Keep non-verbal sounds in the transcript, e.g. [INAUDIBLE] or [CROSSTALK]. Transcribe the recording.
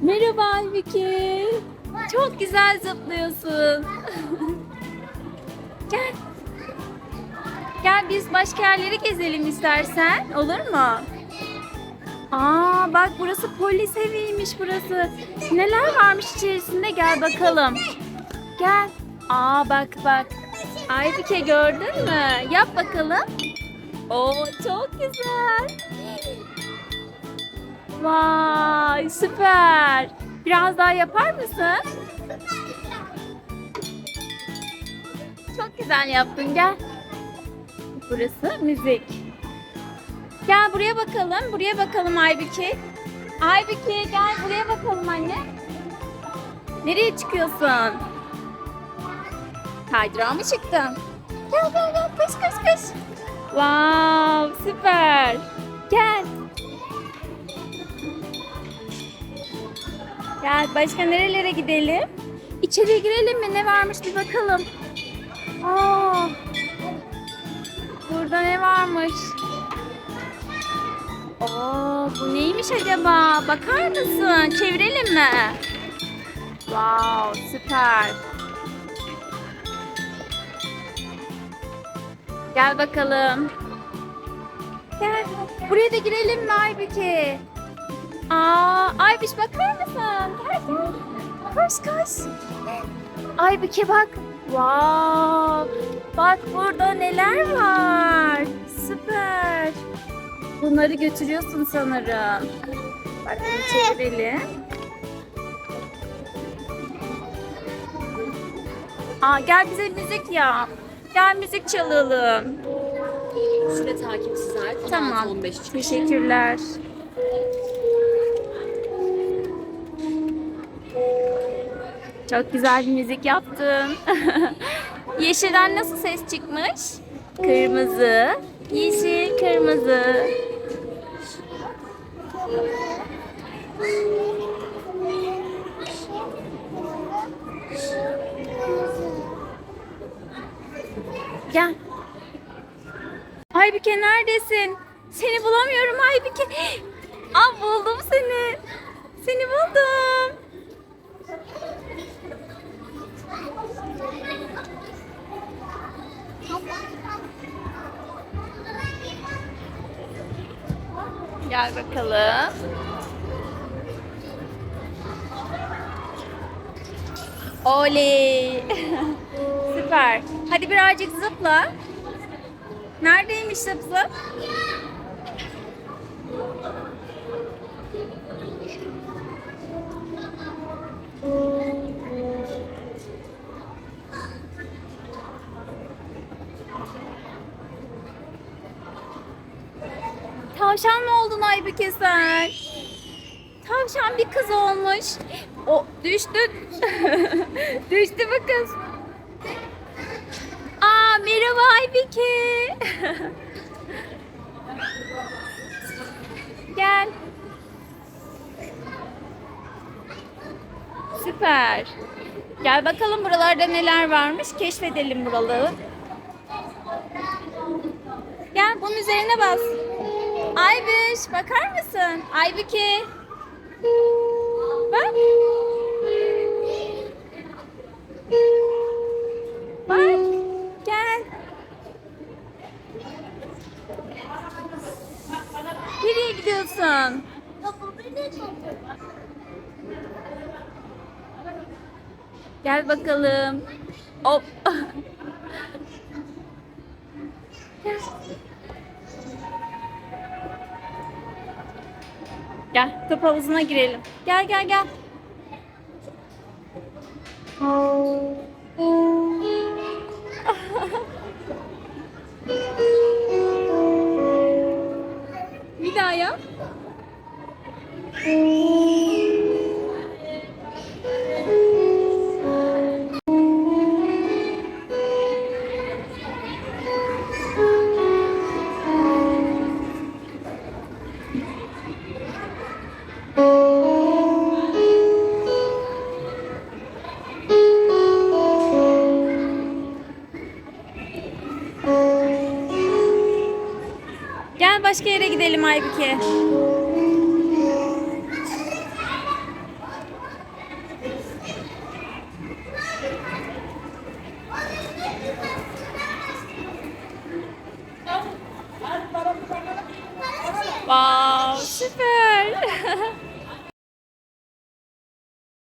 Merhaba Aybüke. Çok güzel zıplıyorsun. [LAUGHS] Gel. Gel biz başka yerleri gezelim istersen. Olur mu? Aa bak burası polis eviymiş burası. Neler varmış içerisinde gel bakalım. Gel. Aa bak bak. Aybüke gördün mü? Yap bakalım. Oo çok güzel. Vay süper. Biraz daha yapar mısın? Çok güzel yaptın gel. Burası müzik. Gel buraya bakalım. Buraya bakalım Aybüke. Aybüke gel buraya bakalım anne. Nereye çıkıyorsun? Kaydırağa mı çıktın? Gel gel gel koş koş koş. Wow süper. Gel. Gel başka nerelere gidelim? İçeriye girelim mi? Ne varmış bir bakalım. Aa, burada ne varmış? Oo, bu neymiş acaba? Bakar mısın? Çevirelim mi? Wow, süper. Gel bakalım. Gel. Buraya da girelim mi Aybüke? Aa, Aybiş bakar mısın? Gel gel. Koş koş. Aybüke bak. Wow. Bak burada neler var. Süper. Bunları götürüyorsun sanırım. Bak bunu çevirelim. Aa, gel bize müzik yap. Gel müzik çalalım. Süre takipsiz ait. Tamam. 15 çıkış. Teşekkürler. Çok güzel bir müzik yaptın. [LAUGHS] Yeşilden nasıl ses çıkmış? Kırmızı, yeşil, kırmızı. Gel. Aybüke neredesin? Seni bulamıyorum Aybüke. Aa [GASPS] buldum Gel bakalım. Oley. [LAUGHS] Süper. Hadi birazcık zıpla. Neredeymiş zıp zıp? Tavşan mı oldun Aybüke sen? Tavşan bir kız olmuş. O düştü. [LAUGHS] düştü bu kız. Aa merhaba Aybüke. [LAUGHS] Gel. Süper. Gel bakalım buralarda neler varmış. Keşfedelim buraları. Gel bunun üzerine bas. Aybiş bakar mısın? Aybüke. Bak. Bak. Gel. Nereye gidiyorsun? Gel bakalım. Hop. [LAUGHS] Gel. Gel top havuzuna girelim. Gel gel gel. [LAUGHS] Bir daha yap. başka yere gidelim Aybüke. Wow, süper. [LAUGHS]